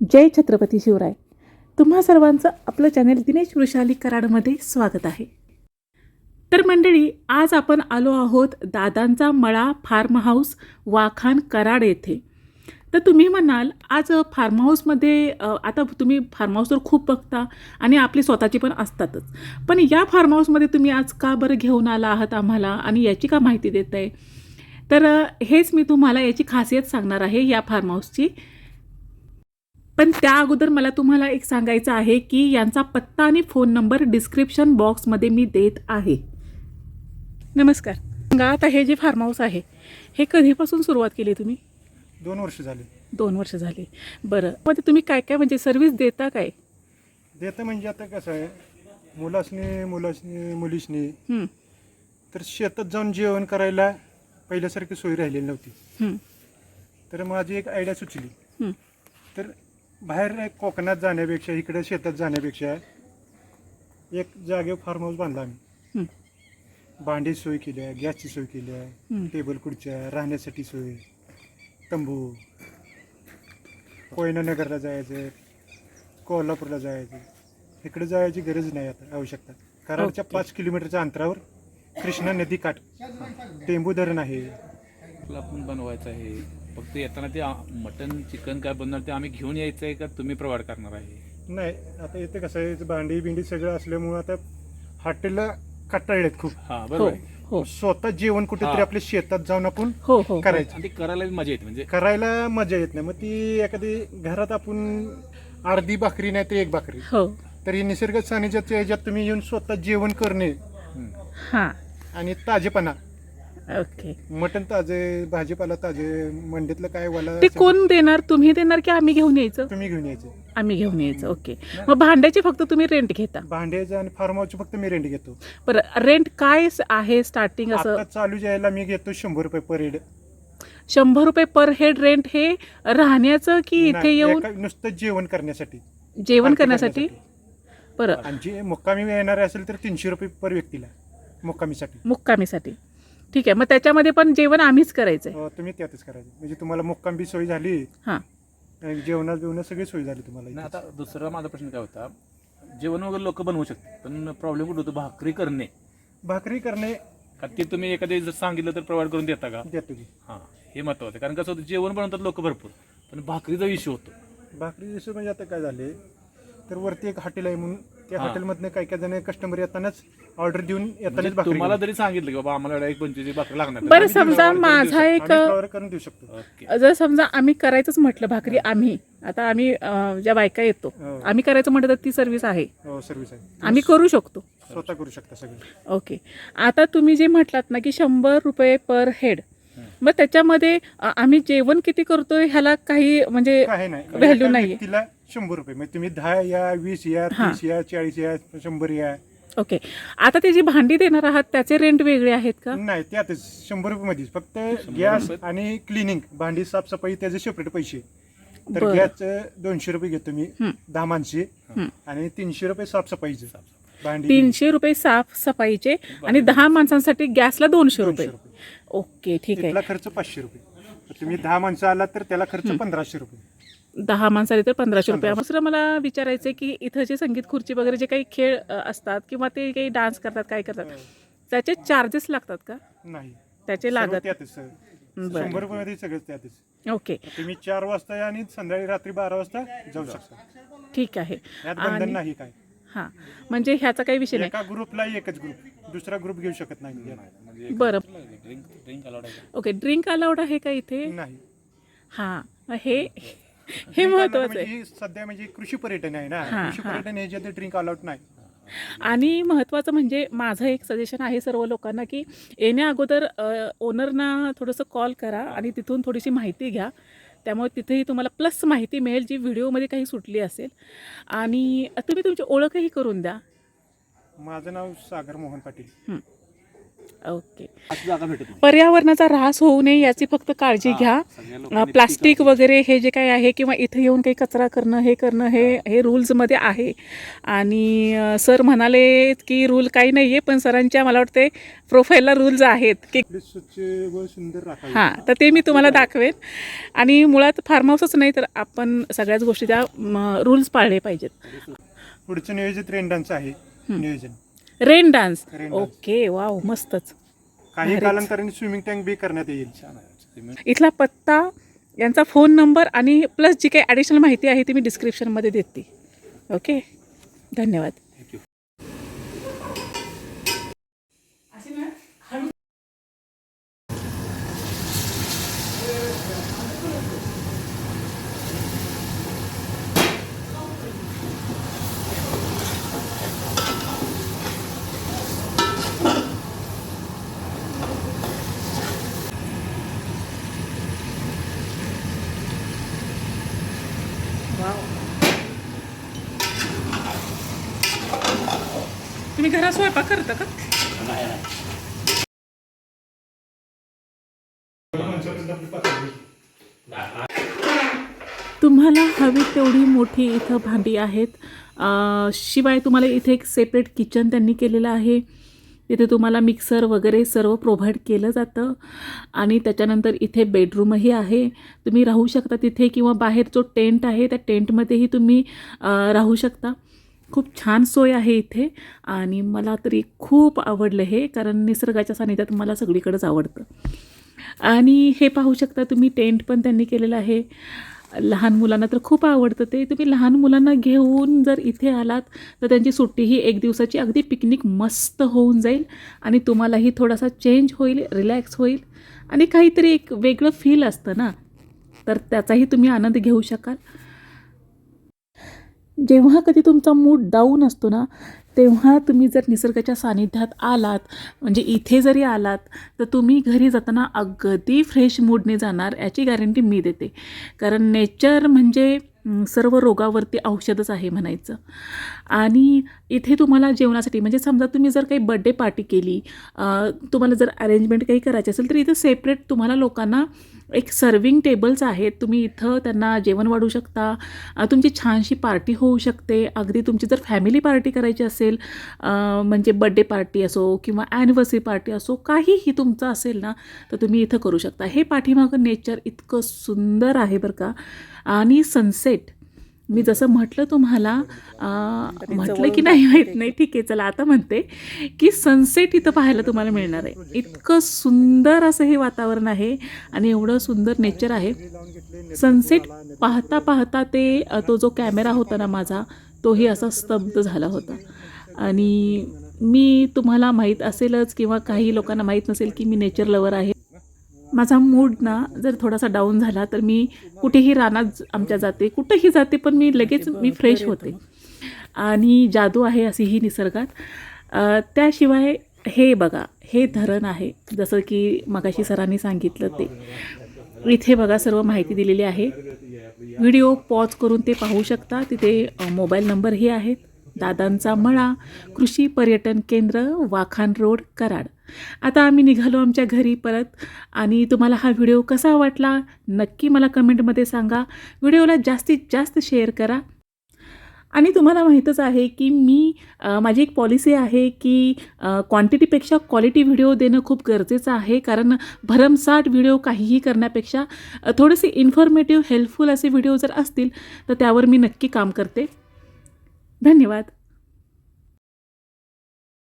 जय छत्रपती शिवराय. तुम्हा सर्वांचं आपलं चॅनेल दिनेश वृषाली कराडमध्ये स्वागत आहे. तर मंडळी आज आपण आलो आहोत दादांचा मळा फार्म हाऊस वाखान कराड येथे. तर तुम्ही म्हणाल आज फार्म हाऊसमध्ये आता तुम्ही फार्म हाऊस तर खूप बघता आणि आपली स्वतःची पण असतातच. पण या फार्म हाऊसमध्ये तुम्ही आज का बरं घेऊन आला आहात आम्हाला आणि याची का माहिती देत आहे तर हेच मी तुम्हाला याची खासियत सांगणार आहे या फार्म हाऊसची पण त्या अगोदर मला तुम्हाला एक सांगायचं आहे की यांचा पत्ता आणि फोन नंबर डिस्क्रिप्शन बॉक्समध्ये मी देत आहे. नमस्कार. सांगा आता हे जे फार्म हाऊस आहे हे कधीपासून सुरुवात केली तुम्ही? दोन वर्ष झाले. दोन वर्ष झाली. बरं. मग ते तुम्ही काय काय म्हणजे सर्व्हिस देता काय? देतं म्हणजे आता कसं आहे मुलासनी मुलासनी मुलीसनी हं, तर शेतात जाऊन जेवण करायला पहिल्यासारखी सोय राहिलेली नव्हती. हं, तर माझी एक आयडिया सुचली. हं. तर बाहेर कोकणात जाण्यापेक्षा इकडे शेतात जाण्यापेक्षा एक जागेवर फार्म हाऊस बांधला आम्ही. भांडी सोय केली आहे गॅसची सोय केली आहे. टेबल खुर्च्या राहण्यासाठी सोय तंबू. कोयना नगरला जायचं कोल्हापूरला जायचं. इकडे जायची गरज नाही आता आवश्यकता. कराडच्या. पाच किलोमीटरच्या अंतरावर कृष्णा नदी काठ. टेंबू धरण आहे. आपला पण बनवायचं आहे. फक्त येताना ते मटन चिकन काय बनणार ते आम्ही घेऊन यायचं आहे का तुम्ही प्रोव्हाइड करणार आहे? नाही आता इथे कसं आहे भांडी बिंडी सगळं असल्यामुळं आता हॉटेलला कटाळलेत खूप. हा हो बरोबर आहे. हो स्वतः जेवण कुठेतरी हा. आपल्या शेतात जाऊन आपण हो हो करायचं. आणि ते करायला बी मजा येते म्हणजे करायला मजा येत नाही. मग ती एखादी घरात आपण अर्धी भाकरी नाही तर एक भाकरी. हो. तर ही निसर्ग सानिध्याच्या ह्याच्यात तुम्ही येऊन स्वतः जेवण करणे. हम्म. हां. आणि ताजेपणा. ओके. मटण ताजे भाजीपाला ताजे मंडीतलं काय वाला ते कोण देणार? तुम्ही देणार की आम्ही घेऊन यायचं? तुम्ही घेऊन यायचे. आम्ही घेऊन यायचं ओके. मग भांड्याची फक्त तुम्ही रेंट घेता. भांड्याचं आणि फार्म हाऊसचे फक्त मी रेंट घेतो. बरं रेंट काय आहे स्टार्टिंग असं? आता चालू जायला मी घेतो शंभर रुपये पर हेड शंभर रुपये पर हेड रेंट हे राहण्याचं की इथे येऊन? नुसतं जेवण करण्यासाठी. जेवण पार्टी करण्यासाठी? बरं. आणि जे मुक्कामी येणार असेल तर तीनशे रुपये पर व्यक्तीला मुक्कामीसाठी. मुक्कामीसाठी. ठीक आहे मग त्याच्यामध्ये पण जेवण आम्हीच करायचंय. अं, तुम्ही त्यातच करायचं. म्हणजे तुम्हाला मुक्काम बी सोय झाली. हां. जेवणात बिवणं सगळी सोय झाली तुम्हाला नाही. आता दुसरा माझा प्रश्न काय होता? जेवण वगैरे लोक बनवू शकतात पण प्रॉब्लेम कुठं होतो? भाकरी करणे. भाकरी करणे. का ते तुम्ही एखादे जर सांगितलं तर प्रोव्हाइड करून देता का? देतो की. हां हे महत्वाचं आहे. कारण कसं होतं जेवण बनवतात लोक भरपूर पण भाकरीचा इश्यू होतो. भाकरी जसं म्हणजे आता काय झाले तर वरती एक हॉटेल आहे म्हणून त्या हा. हॉटेलमधनं काही काही जण कस्टमर येतानाच ऑर्डर देऊन येतानाच म्हणजे भाकरी तुम्हाला. जरी सांगितलं की बाबा आम्हाला एक पंचवीस भाकरी लागणार तर बरं समजा माझा एक करून देऊ शकतो. ओके. जर समजा आम्ही करायचंच म्हटलं भाकरी आम्ही आता आम्ही ज्या बायका येतो हो. आम्ही करायचं म्हटलं तर ती सर्व्हिस आहे. हो सर्व्हिस आहे. आम्ही करू शकतो. स्वतः करू शकता सगळं. ओके. आता तुम्ही जे म्हटलात ना की शंभर रुपये पर हेड मग त्याच्यामध्ये आम्ही जेवण किती करतोय ह्याला काही म्हणजे काही नाही. नाहीये. व्यक्तीला शंभर रुपये. म्हणजे तुम्ही दहा या वीस या हा. तीस या चाळीस या शंभर या. ओके. आता ते जी भांडी देणार आहात त्याचे रेंट वेगळे आहेत का? नाही त्यातच शंभर रुपये मध्येच. फक्त गॅस आणि क्लिनिंग भांडी साफसफाई त्याचे सेपरेट पैसे. तर बरं. गॅस दोनशे रुपये घेतो मी हं. दहा माणसे. हं. आणि तीनशे रुपये साफसफाईचे. भांडी तीनशे रुपये साफ सफाईचे आणि दहा माणसांसाठी गॅसला दोनशे रुपये. दोनशे ओके ठीक आहे. तिथला खर्च पाचशे रुपये. तर तुम्ही दहा माणसं आला तर त्याला खर्च पंधराशे रुपये. दहा माणसाले तर पंधराशे रुपये. दुसरं मला विचारायचं आहे की इथं जे संगीत खुर्ची वगैरे जे काही खेळ असतात किंवा ते काही डान्स करतात काय करतात त्याचे चार्जेस लागतात का? नाही. त्याचे लागत. त्यातच बरं. शंभर रुपये मध्ये सगळं त्यातच. ओके. तुम्ही चार वाजता या आणि संध्याकाळी रात्री बारा वाजता जाऊ शकता. ठीक आहे. यात बंधन आणि नाही काय? हां. म्हणजे ह्याचा काही विषय नाही. एका ग्रुपला एकच ग्रुप. दुसरा ग्रुप घेऊ शकत नाही. म्हणजे बरं. ड्रिंक ड्रिंक अलाउड आहे? ओके. ड्रिंक अलाउड आहे का इथे? नाही. हां. हे हे महत्वाचं allowed आहे. म्हणजे सध्या म्हणजे कृषी पर्यटन आहे ना. हा, कृषी हा. पर्यटन ह्याच्यात ड्रिंक अलाउड नाही. आणि महत्त्वाचं म्हणजे माझं एक सजेशन आहे सर्व लोकांना की येण्या अगोदर ओनरना थोडंसं कॉल करा आणि तिथून थोडीशी माहिती घ्या. त्यामुळे तिथेही तुम्हाला प्लस माहिती मिळेल जी व्हिडिओमध्ये काही सुटली असेल. आणि तुम्ही तुमची ओळखही करून द्या. माझं नाव सागर मोहन पाटील. हं. ओके. पर्यावरणाचा ऱ्हास होऊ नये याची फक्त काळजी घ्या. प्लास्टिक वगैरे हे जे काही आहे किंवा इथं येऊन काही कचरा करणं हे करणं हे हे. रूल्समध्ये आहे. आणि सर म्हणाले की रूल काही नाही आहे पण सरांच्या मला वाटते प्रोफाईलला रूल्स आहेत की आपली स्वच्छ व सुंदर राखावी. हां तर ते मी तुम्हाला दाखवेन. आणि मुळात फार्म हाऊसच नाही तर आपण सगळ्याच गोष्टी त्या रूल्स पाळले पाहिजेत. पुढचं नियोजित रेंडांचं आहे. नियोजन. Rain dance Rain dance. Okay wow मस्तच. काही. कालांतराने स्विमिंग टँक बी करण्यात येईल. इथला पत्ता यांचा फोन नंबर आणि प्लस जी काही ॲडिशनल माहिती आहे ती मी डिस्क्रिप्शनमध्ये देते. ओके धन्यवाद. तुम्ही घरात स्वयंपाक करता का? तुम्हाला हवी तेवढी मोठी इथं भांडी आहेत. शिवाय तुम्हाला इथे एक सेपरेट किचन त्यांनी केलेलं आहे. तिथे तुम्हाला मिक्सर वगैरे सर्व प्रोव्हाइड केलं जातं. आणि त्याच्यानंतर इथे बेडरूमही आहे. तुम्ही राहू शकता तिथे किंवा बाहेर जो टेंट आहे त्या टेंटमध्येही तुम्ही राहू शकता. खूप छान सोय आहे इथे आणि मला तरी खूप आवडलं हे कारण निसर्गाच्या सानिध्यात मला सगळीकडंच आवडतं. आणि हे पाहू शकता तुम्ही टेंट पण त्यांनी केलेलं आहे. लहान मुलांना तर खूप आवडतं ते. तुम्ही लहान मुलांना घेऊन जर इथे आलात तर त्यांची सुट्टी ही एक दिवसाची अगदी पिकनिक मस्त होऊन जाईल आणि तुम्हालाही थोडासा चेंज होईल रिलॅक्स होईल आणि काहीतरी एक वेगळं फील असतं ना. तर त्याचाही तुम्ही आनंद घेऊ शकाल. जेव्हा कधी तुमचा मूड डाऊन असतो ना तेव्हा तुम्ही जर निसर्गाच्या सानिध्यात आलात म्हणजे इथे जरी आलात तर तुम्ही घरी जाताना अगदी फ्रेश मूडने जाणार याची गॅरंटी मी देते. कारण नेचर म्हणजे सर्व रोगावरती औषधच आहे म्हणायचं. आणि इथे तुम्हाला जेवणासाठी म्हणजे समजा तुम्ही जर काही बड्डे पार्टी केली तुम्हाला जर अरेंजमेंट काही करायची असेल तर इथं सेपरेट तुम्हाला लोकांना एक सर्विंग टेबल्स आहेत. तुम्ही इथं त्यांना जेवण वाढू शकता. तुमची छानशी पार्टी होऊ शकते. अगदी तुमची जर फॅमिली पार्टी करायची असेल म्हणजे बड्डे पार्टी असो किंवा ॲनिव्हर्सरी पार्टी असो काहीही तुमचं असेल ना तर तुम्ही इथं करू शकता. हे पाठीमागं नेचर इतकं सुंदर आहे बरं का. आणि सनसेट मी जसं म्हटलं तुम्हाला म्हटलं की नाही माहीत नाही ठीक आहे चला आता म्हणते की सनसेट इथं पाहायला तुम्हाला मिळणार आहे. इतकं सुंदर असं हे वातावरण आहे आणि एवढं सुंदर नेचर आहे. सनसेट पाहता पाहता ते तो जो कॅमेरा होता ना माझा तोही असा स्तब्ध झाला होता. आणि मी तुम्हाला माहीत असेलच किंवा काही लोकांना माहीत नसेल की मी नेचर लवर आहे. माझा मूड ना जर थोडासा डाऊन झाला तर मी कुठेही रानात आमच्या जाते कुठेही जाते पण मी लगेच मी फ्रेश होते. आणि जादू आहे अशी ही निसर्गात त्याशिवाय हे बघा हे धरण आहे जसं की मगाशी सरांनी सांगितलं ते. इथे बघा सर्व माहिती दिलेली आहे. व्हिडिओ पॉज करून ते पाहू शकता. तिथे मोबाईल नंबरही आहेत. दादांचा मळा कृषी पर्यटन केंद्र वाखान रोड कराड. आता आम्ही निघालो आमच्या घरी परत आणि तुम्हाला हा व्हिडिओ कसा वाटला नक्की मला कमेंटमध्ये सांगा. व्हिडिओला जास्तीत जास्त शेअर करा. आणि तुम्हाला माहीतच आहे की मी माझी एक पॉलिसी आहे की क्वांटिटीपेक्षा क्वालिटी व्हिडिओ देणं खूप गरजेचं आहे. कारण भरमसाठ व्हिडिओ काहीही करण्यापेक्षा थोडेसे इन्फॉर्मेटिव्ह हेल्पफुल असे व्हिडिओ जर असतील तर त्यावर मी नक्की काम करते. धन्यवाद.